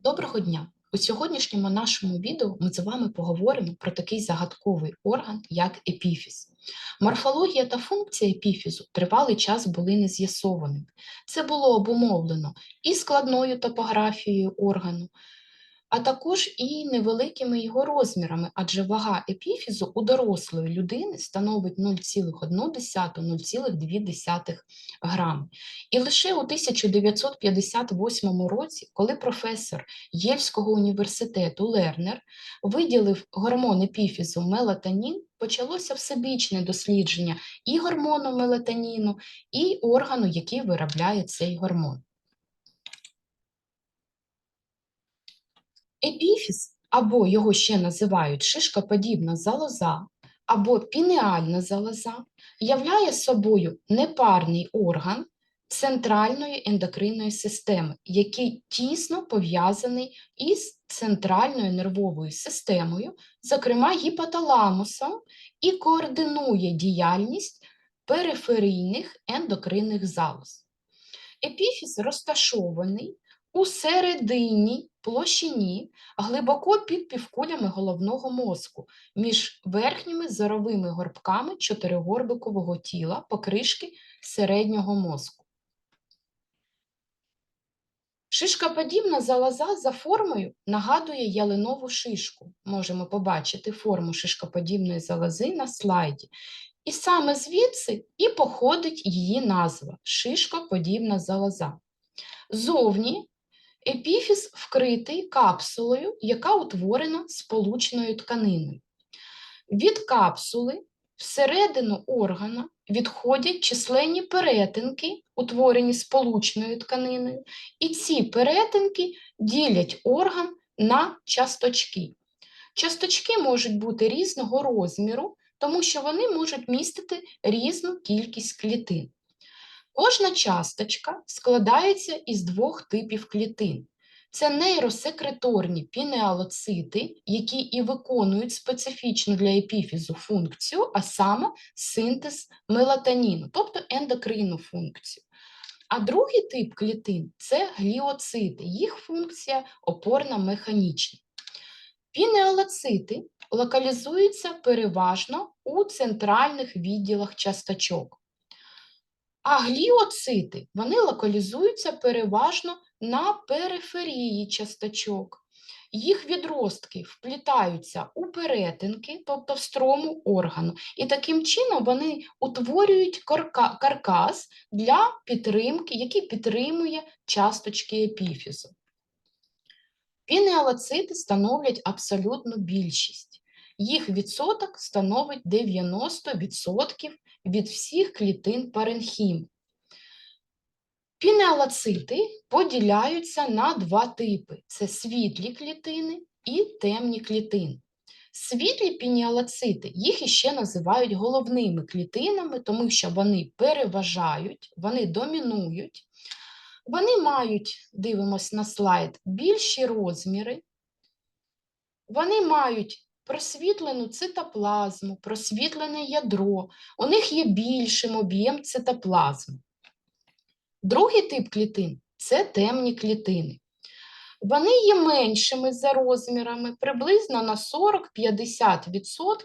Доброго дня! У сьогоднішньому нашому відео ми з вами поговоримо про такий загадковий орган, як епіфіз. Морфологія та функція епіфізу тривалий час були не з'ясованими. Це було обумовлено і складною топографією органу, а також і невеликими його розмірами, адже вага епіфізу у дорослої людини становить 0,1-0,2 грами. І лише у 1958 році, коли професор Єльського університету Лернер виділив гормон епіфізу мелатонін, почалося всебічне дослідження і гормону мелатоніну, і органу, який виробляє цей гормон. Епіфіз, або його ще називають шишкоподібна залоза, або пінеальна залоза, являє собою непарний орган центральної ендокринної системи, який тісно пов'язаний із центральною нервовою системою, зокрема гіпоталамусом, і координує діяльність периферійних ендокринних залоз. Епіфіз розташований у середині площині глибоко під півкулями головного мозку, між верхніми зоровими горбками чотиригорбикового тіла покришки середнього мозку. Шишкоподібна залоза за формою нагадує ялинову шишку. Можемо побачити форму шишкоподібної залози на слайді. І саме звідси і походить її назва шишкоподібна залоза. Зовні епіфіз вкритий капсулою, яка утворена сполучною тканиною. Від капсули всередину органа відходять численні перетинки, утворені сполучною тканиною, і ці перетинки ділять орган на часточки. Часточки можуть бути різного розміру, тому що вони можуть містити різну кількість клітин. Кожна часточка складається із двох типів клітин. Це нейросекреторні пінеалоцити, які і виконують специфічну для епіфізу функцію, а саме синтез мелатоніну, тобто ендокринну функцію. А другий тип клітин це гліоцити, їх функція опорна механічна. Пінеалоцити локалізуються переважно у центральних відділах часточок. А гліоцити вони локалізуються переважно на периферії часточок. Їх відростки вплітаються у перетинки, тобто в строму органу, і таким чином вони утворюють каркас для підтримки, який підтримує часточки епіфізу. Пінеалоцити становлять абсолютну більшість. Їх відсоток становить 90% від всіх клітин паренхіму. Пінеалоцити поділяються на два типи: це світлі клітини і темні клітини. Світлі пінеалоцити, їх іще називають головними клітинами, тому що вони переважають, вони домінують, вони мають, дивимось на слайд, більші розміри, вони мають просвітлену цитоплазму, просвітлене ядро, у них є більшим об'єм цитоплазми. Другий тип клітин це темні клітини. Вони є меншими за розмірами, приблизно на 40-50%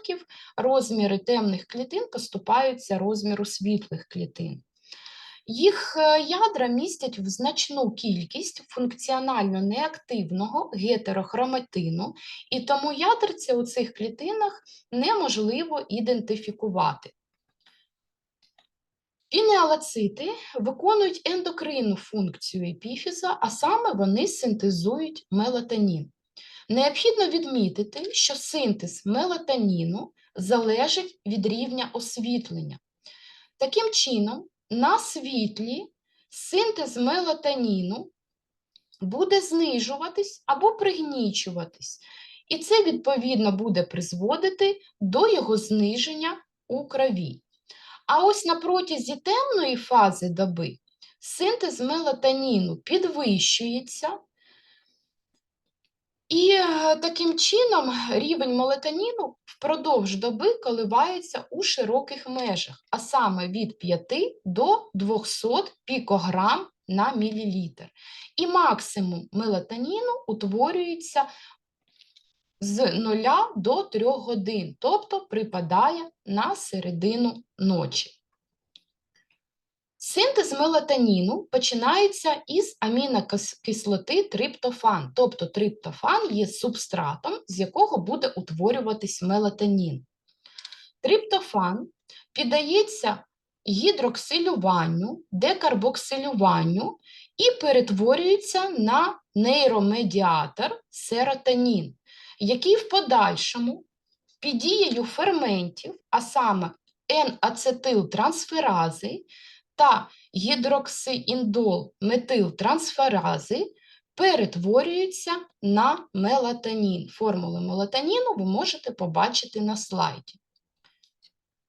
розміри темних клітин поступаються розміру світлих клітин. Їх е, ядра містять в значну кількість функціонально неактивного гетерохроматину, і тому ядерця у цих клітинах неможливо ідентифікувати. Пінеалоцити виконують ендокринну функцію епіфіза, а саме вони синтезують мелатонін. Необхідно відмітити, що синтез мелатоніну залежить від рівня освітлення. Таким чином, на світлі синтез мелатоніну буде знижуватись або пригнічуватись, і це, відповідно, буде призводити до його зниження у крові. А ось на протязі темної фази доби синтез мелатоніну підвищується, і е, таким чином рівень мелатоніну впродовж доби коливається у широких межах, а саме від 5 до 200 пікограм на мілілітр. І максимум мелатоніну утворюється з 0 до 3 годин, тобто припадає на середину ночі. Синтез мелатоніну починається із амінокислоти триптофан, тобто триптофан є субстратом, з якого буде утворюватись мелатонін. Триптофан піддається гідроксилюванню, декарбоксилюванню і перетворюється на нейромедіатор серотонін, який в подальшому під дією ферментів, а саме N-ацетилтрансферази та гідроксиіндол метилтрансферази перетворюються на мелатонін. Формулу мелатоніну ви можете побачити на слайді.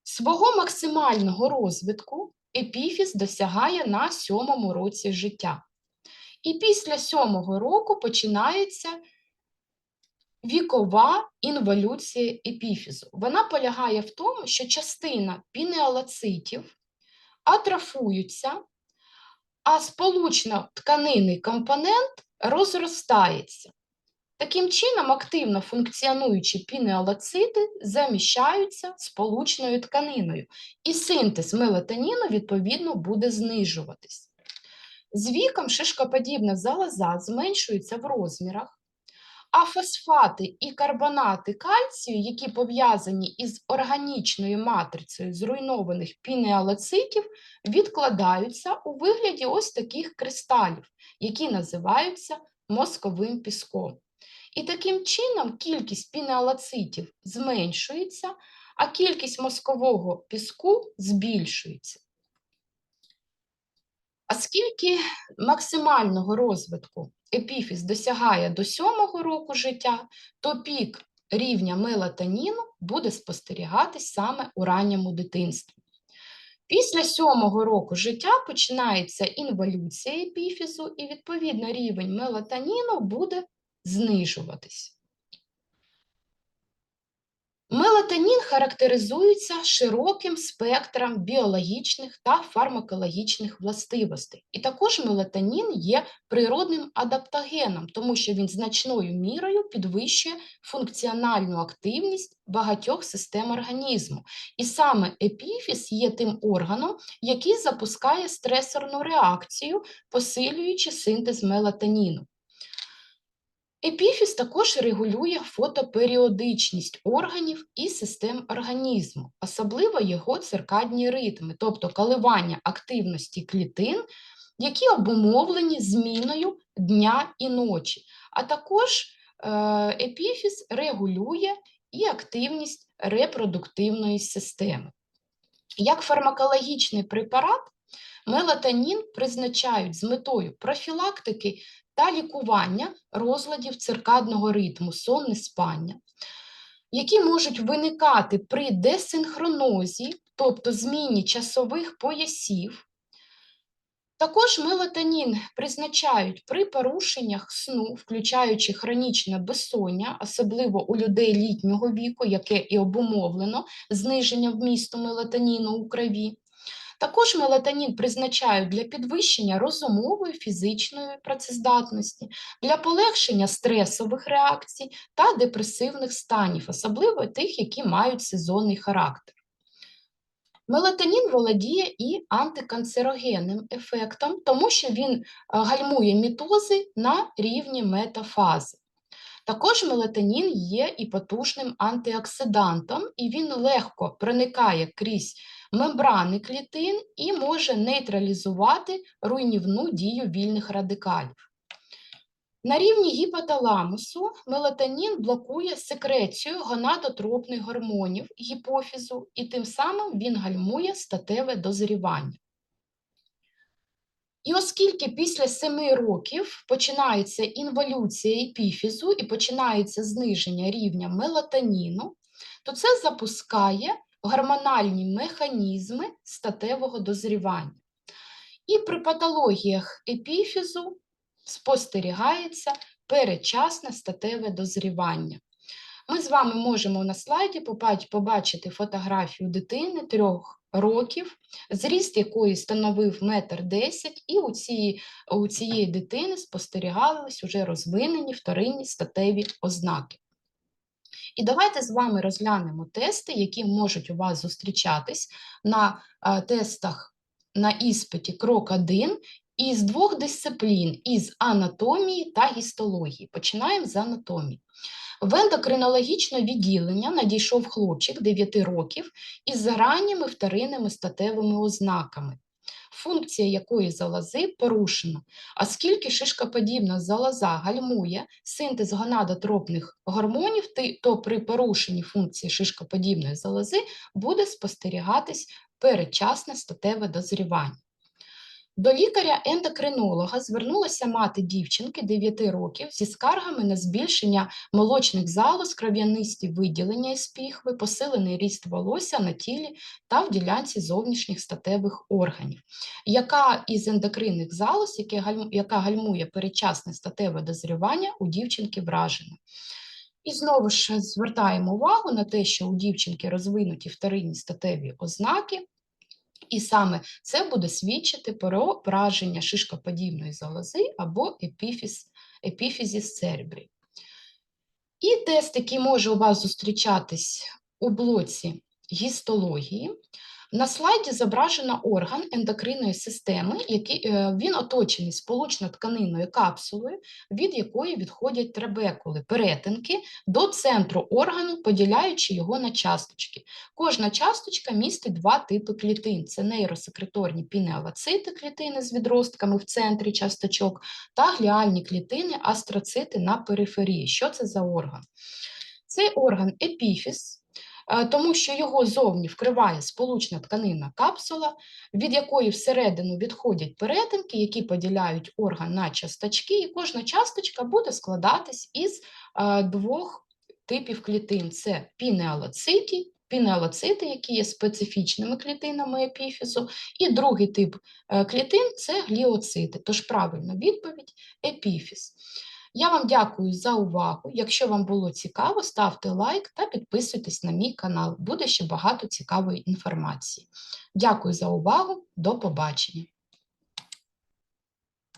Свого максимального розвитку епіфіз досягає на сьомому році життя. І після сьомого року починається вікова інволюція епіфізу. Вона полягає в тому, що частина пінеалоцитів атрофуються, а сполучно-тканинний компонент розростається. Таким чином, активно функціонуючі пінеалоцити заміщаються сполучною тканиною, і синтез мелатоніну, відповідно, буде знижуватись. З віком шишкоподібна залоза зменшується в розмірах, а фосфати і карбонати кальцію, які пов'язані із органічною матрицею зруйнованих пінеалоцитів, відкладаються у вигляді ось таких кристалів, які називаються мозковим піском. І таким чином кількість пінеалоцитів зменшується, а кількість мозкового піску збільшується. Оскільки максимального розвитку епіфіз досягає до 7 року життя, то пік рівня мелатоніну буде спостерігатись саме у ранньому дитинстві. Після сьомого року життя починається інволюція епіфізу, і, відповідно, рівень мелатоніну буде знижуватись. Мелатонін характеризується широким спектром біологічних та фармакологічних властивостей. І також мелатонін є природним адаптогеном, тому що він значною мірою підвищує функціональну активність багатьох систем організму. І саме епіфіз є тим органом, який запускає стресорну реакцію, посилюючи синтез мелатоніну. Епіфіз також регулює фотоперіодичність органів і систем організму, особливо його циркадні ритми, тобто коливання активності клітин, які обумовлені зміною дня і ночі. А також е, епіфіз регулює і активність репродуктивної системи. Як фармакологічний препарат, мелатонін призначають з метою профілактики та лікування розладів циркадного ритму, сонне спання, які можуть виникати при десинхронозі, тобто зміні часових поясів. Також мелатонін призначають при порушеннях сну, включаючи хронічне безсоння, особливо у людей літнього віку, яке і обумовлено зниженням вмісту мелатоніну у крові. Також мелатонін призначають для підвищення розумової фізичної працездатності, для полегшення стресових реакцій та депресивних станів, особливо тих, які мають сезонний характер. Мелатонін володіє і антиканцерогенним ефектом, тому що він е, гальмує мітози на рівні метафази. Також мелатонін є і потужним антиоксидантом, і він легко проникає крізь мембрани клітин і може нейтралізувати руйнівну дію вільних радикалів. На рівні гіпоталамусу мелатонін блокує секрецію гонадотропних гормонів гіпофізу, і тим самим він гальмує статеве дозрівання. І оскільки після 7 років починається інволюція епіфізу і починається зниження рівня мелатоніну, то це запускає гормональні механізми статевого дозрівання. І при патологіях епіфізу спостерігається передчасне статеве дозрівання. Ми з вами можемо на слайді побачити фотографію дитини трьох років, зріст якої становив метр десять, і у цієї, у цієї дитини спостерігались уже розвинені вторинні статеві ознаки. І давайте з вами розглянемо тести, які можуть у вас зустрічатись на е, тестах на іспиті крок 1 із двох дисциплін із анатомії та гістології. Починаємо з анатомії. В ендокринологічне відділення надійшов хлопчик 9 років із ранніми вторинними статевими ознаками, функція якої залози порушена, оскільки шишкоподібна залоза гальмує синтез гонадотропних гормонів, то при порушенні функції шишкоподібної залози буде спостерігатись передчасне статеве дозрівання. До лікаря-ендокринолога звернулася мати дівчинки 9 років зі скаргами на збільшення молочних залоз, кров'янисті виділення із піхви, посилений ріст волосся на тілі та в ділянці зовнішніх статевих органів. Яка із ендокринних залоз, яка гальмує передчасне статеве дозрівання, у дівчинки вражена? І знову ж звертаємо увагу на те, що у дівчинки розвинуті вторинні статеві ознаки, і саме це буде свідчити про враження шишкоподібної залози або епіфіз, епіфізіс церебрі. І тест, який може у вас зустрічатись у блоці гістології, на слайді зображено орган ендокринної системи, який, е, він оточений сполучно-тканинною капсулою, від якої відходять трабекули, перетинки до центру органу, поділяючи його на часточки. Кожна часточка містить два типи клітин: це нейросекреторні пінеалоцити, клітини з відростками в центрі часточок, та гліальні клітини, астроцити на периферії. Що це за орган? Цей орган епіфіз, е, тому що його зовні вкриває сполучна тканинна капсула, від якої всередину відходять перетинки, які поділяють орган на часточки, і кожна часточка буде складатись із е, двох типів клітин: це пінеалоциті, пінеалоцити, які є специфічними клітинами епіфізу, і другий тип е, клітин це гліоцити. Тож правильна відповідь епіфіз. Я вам дякую за увагу. Якщо вам було цікаво, ставте лайк та підписуйтесь на мій канал. Буде ще багато цікавої інформації. Дякую за увагу. До побачення.